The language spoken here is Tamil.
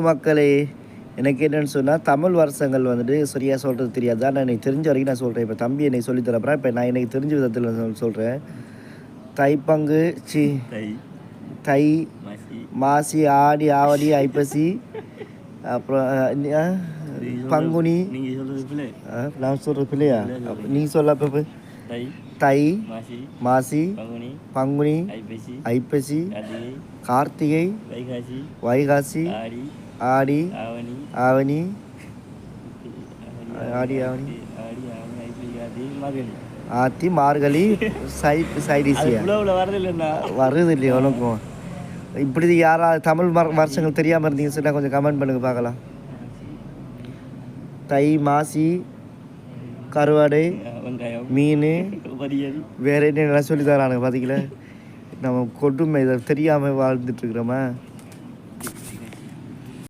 மக்களே. எனக்கு என்னன்னு சொன்னால் தமிழ் வருஷங்கள் வந்துட்டு சரியாக சொல்கிறது தெரியாது. ஆனால் எனக்கு தெரிஞ்ச வரைக்கும் நான் சொல்கிறேன் இப்போ தம்பி என்னை சொல்லி தரப்பறேன் இப்போ நான் எனக்கு தெரிஞ்ச விதத்தில் நான் சொல்கிறேன் தைப்பங்கு சி. தை. மாசி. ஆடி ஆவடி ஐப்பசி. அப்புறம் பங்குனி. நான் சொல்கிறது பிள்ளையா? நீ சொல்ல அப்போ தை. மாசி. பங்குனி. ஐப்பசி. கார்த்திகை. வைகாசி. வைகாசி. ஆடி ஆவணி ஆவணி ஆடி ஆவணி. ஆத்தி மார்கழி சை சைடிசியா? வருது இல்லையா உனக்கும். இப்படி யாராவது தமிழ் மர வருஷங்கள் தெரியாமல் இருந்தீங்கன்னு சொன்னால் கொஞ்சம் கமெண்ட் பண்ணுங்க பார்க்கலாம். தை மாசி கருவாடை மீன் வேற என்ன சொல்லி தரானுங்க பார்த்தீங்களா நம்ம கொடுமை இதை தெரியாமல் வாழ்ந்துட்டு இருக்கிறோமா?